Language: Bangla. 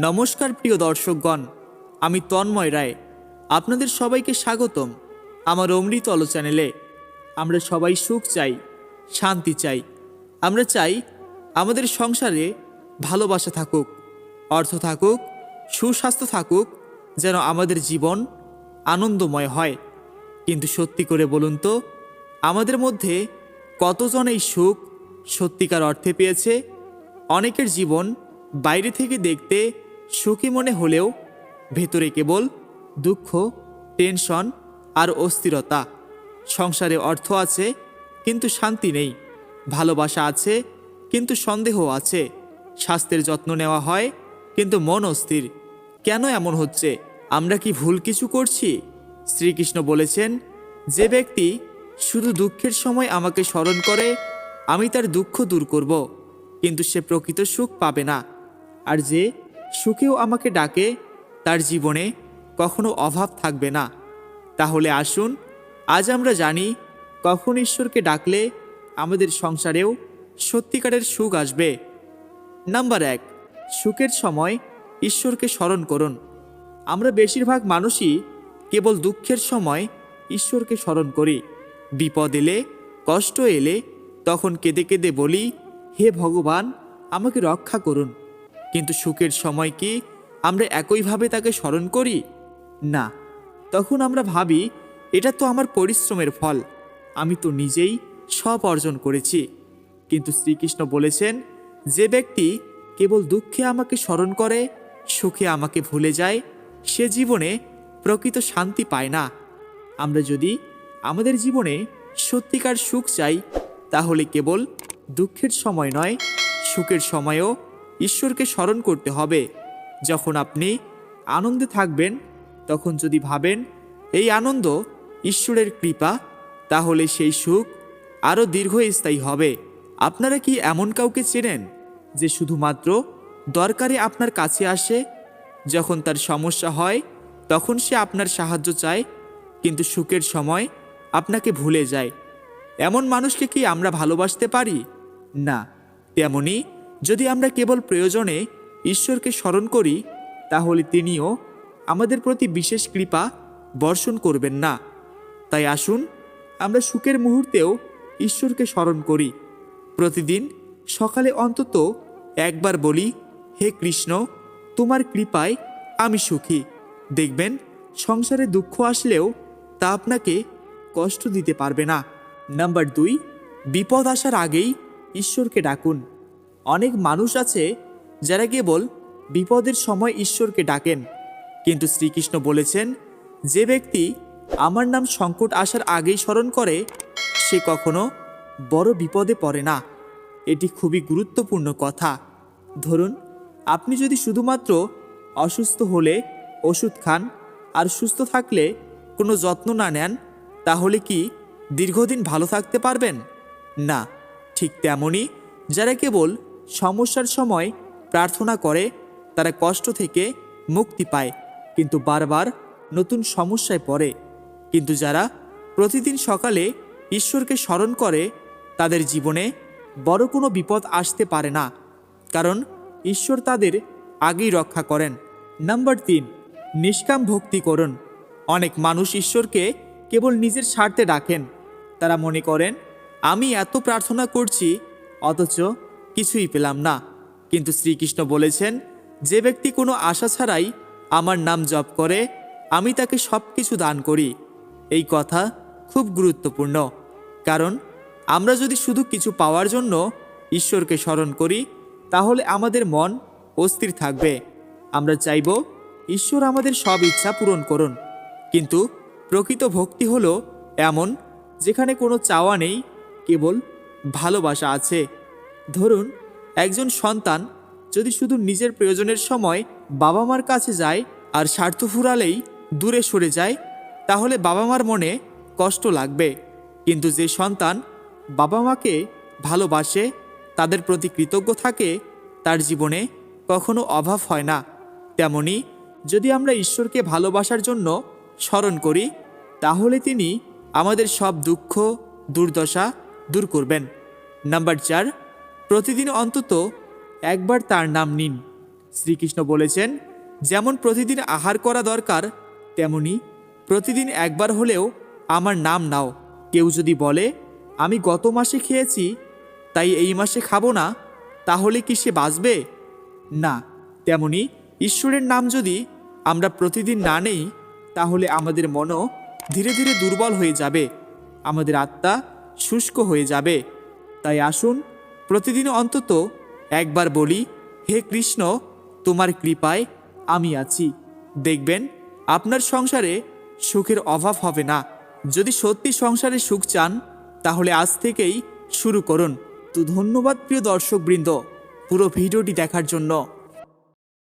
নমস্কার প্রিয় দর্শকগণ, আমি তন্ময় রায়। আপনাদের সবাইকে স্বাগতম আমার অমৃত আলো চ্যানেলে। আমরা সবাই সুখ চাই, শান্তি চাই। আমরা চাই আমাদের সংসারে ভালোবাসা থাকুক, অর্থ থাকুক, সুস্বাস্থ্য থাকুক, যেন আমাদের জীবন আনন্দময় হয়। কিন্তু সত্যি করে বলুন তো, আমাদের মধ্যে কতজন এই সুখ সত্যিকার অর্থে পেয়েছে? অনেকের জীবন বাইরে থেকে দেখতে সুখী মনে হলেও ভেতরে কেবল দুঃখ, টেনশন আর অস্থিরতা। সংসারে অর্থ আছে, কিন্তু শান্তি নেই। ভালোবাসা আছে, কিন্তু সন্দেহ আছে। স্বাস্থ্যের যত্ন নেওয়া হয়, কিন্তু মন অস্থির। কেন এমন হচ্ছে? আমরা কি ভুল কিছু করছি? শ্রীকৃষ্ণ বলেছেন, যে ব্যক্তি শুধু দুঃখের সময় আমাকে স্মরণ করে, আমি তার দুঃখ দূর করব, কিন্তু সে প্রকৃত সুখ পাবে না। আর যে সুখেও আমাকে ডাকে, তার জীবনে কখনো অভাব থাকবে না। তাহলে আসুন, আজ আমরা জানি কখন ঈশ্বরকে ডাকলে আমাদের সংসারেও সত্যিকারের সুখ আসবে। নাম্বার এক, সুখের সময় ঈশ্বরকে স্মরণ করুন। আমরা বেশিরভাগ মানুষই কেবল দুঃখের সময় ঈশ্বরকে স্মরণ করি। বিপদ এলে, কষ্ট এলে, তখন কেঁদে কেঁদে বলি, হে ভগবান, আমাকে রক্ষা করুন। কিন্তু সুখের সময় কি আমরা একইভাবে তাকে স্মরণ করি? না। তখন আমরা ভাবি, এটা তো আমার পরিশ্রমের ফল। আমি তো নিজেই সব অর্জন করেছি। কিন্তু শ্রীকৃষ্ণ বলেছেন, যে ব্যক্তি কেবল দুঃখে আমাকে স্মরণ করে, সুখে আমাকে ভুলে যায়, সে জীবনে প্রকৃত শান্তি পায় না। আমরা যদি আমাদের জীবনে সত্যিকার সুখ চাই, তাহলে কেবল দুঃখের সময় নয়, সুখের সময়ও ঈশ্বরকে স্মরণ করতে হবে। যখন আপনি আনন্দে থাকবেন, তখন যদি ভাবেন, এই আনন্দ ঈশ্বরের কৃপা, তাহলে সেই সুখ আরও দীর্ঘস্থায়ী হবে। আপনারা কি এমন কাউকে চেনেন যে শুধুমাত্র দরকারে আপনার কাছে আসে? যখন তার সমস্যা হয়, তখন সে আপনার সাহায্য চায়, কিন্তু সুখের সময় আপনাকে ভুলে যায়। এমন মানুষকে কি আমরা ভালোবাসতে পারি? না, তেমনি যদি আমরা কেবল প্রয়োজনে ঈশ্বরকে স্মরণ করি, তাহলে তিনিও আমাদের প্রতি বিশেষ কৃপা বর্ষণ করবেন না। তাই আসুন, আমরা সুখের মুহূর্তেও ঈশ্বরকে স্মরণ করি। প্রতিদিন সকালে অন্তত একবার বলি, হে কৃষ্ণ, তোমার কৃপায় আমি সুখী। দেখবেন, সংসারে দুঃখ আসলেও তা আপনাকে কষ্ট দিতে পারবে না। নাম্বার দুই, বিপদ আসার আগেই ঈশ্বরকে ডাকুন। অনেক মানুষ আছে যারা কেবল বিপদের সময় ঈশ্বরকে ডাকেন। কিন্তু শ্রীকৃষ্ণ বলেছেন, যে ব্যক্তি আমার নাম সংকট আসার আগেই স্মরণ করে, সে কখনো বড় বিপদে পড়ে না। এটি খুবই গুরুত্বপূর্ণ কথা। ধরুন, আপনি যদি শুধুমাত্র অসুস্থ হলে ওষুধ খান আর সুস্থ থাকলে কোনো যত্ন না নেন, তাহলে কি দীর্ঘদিন ভালো থাকতে পারবেন? না, ঠিক তেমনই যারা কেবল সমস্যার সময় প্রার্থনা করে, তারা কষ্ট থেকে মুক্তি পায়, কিন্তু বারবার নতুন সমস্যায় পড়ে। কিন্তু যারা প্রতিদিন সকালে ঈশ্বরকে স্মরণ করে, তাদের জীবনে বড় কোনো বিপদ আসতে পারে না, কারণ ঈশ্বর তাদের আগেই রক্ষা করেন। নাম্বার তিন, নিষ্কাম ভক্তি করুন। অনেক মানুষ ঈশ্বরকে কেবল নিজের স্বার্থে ডাকেন। তারা মনে করেন, আমি এত প্রার্থনা করছি, অথচ কিছুই পেলাম না। কিন্তু শ্রীকৃষ্ণ বলেছেন, যে ব্যক্তি কোনো আশা ছাড়াই আমার নাম জপ করে, আমি তাকে সব কিছু দান করি। এই কথা খুব গুরুত্বপূর্ণ। কারণ আমরা যদি শুধু কিছু পাওয়ার জন্য ঈশ্বরকে স্মরণ করি, তাহলে আমাদের মন অস্থির থাকবে। আমরা চাইব, ঈশ্বর আমাদের সব ইচ্ছা পূরণ করুন। কিন্তু প্রকৃত ভক্তি হলো এমন, যেখানে কোনো চাওয়া নেই, কেবল ভালোবাসা আছে। ধরুন, একজন সন্তান যদি শুধু নিজের প্রয়োজনের সময় বাবা মার কাছে যায় আর স্বার্থ ফুরালেই দূরে সরে যায়, তাহলে বাবা মার মনে কষ্ট লাগবে। কিন্তু যে সন্তান বাবা মাকে ভালোবাসে, তাদের প্রতি কৃতজ্ঞ থাকে, তার জীবনে কখনো অভাব হয় না। তেমনি যদি আমরা ঈশ্বরকে ভালোবাসার জন্য স্মরণ করি, তাহলে তিনি আমাদের সব দুঃখ, দুর্দশা দূর করবেন। নাম্বার চার প্রতিদিন অন্তত একবার তার নাম নিন। শ্রীকৃষ্ণ বলেছেন, যেমন প্রতিদিন আহার করা দরকার, তেমনি প্রতিদিন একবার হলেও আমার নাম নাও। কেউ যদি বলে, আমি গত মাসে খেয়েছি, তাই এই মাসে খাব না, তাহলে কি সে বাঁচবে না, তেমনি ঈশ্বরের নাম যদি আমরা প্রতিদিন না নেই, তাহলে আমাদের মনও ধীরে ধীরে দুর্বল হয়ে যাবে, আমাদের আত্মা শুষ্ক হয়ে যাবে। তাই আসুন প্রতিদিন অন্তত একবার বলি, হে কৃষ্ণ, তোমার কৃপায় আমি আছি। দেখবেন, আপনার সংসারে সুখের অভাব হবে না। যদি সত্যি সংসারে সুখ চান, তাহলে আজ থেকেই শুরু করুন। তো ধন্যবাদ প্রিয় দর্শকবৃন্দ পুরো ভিডিওটি দেখার জন্য।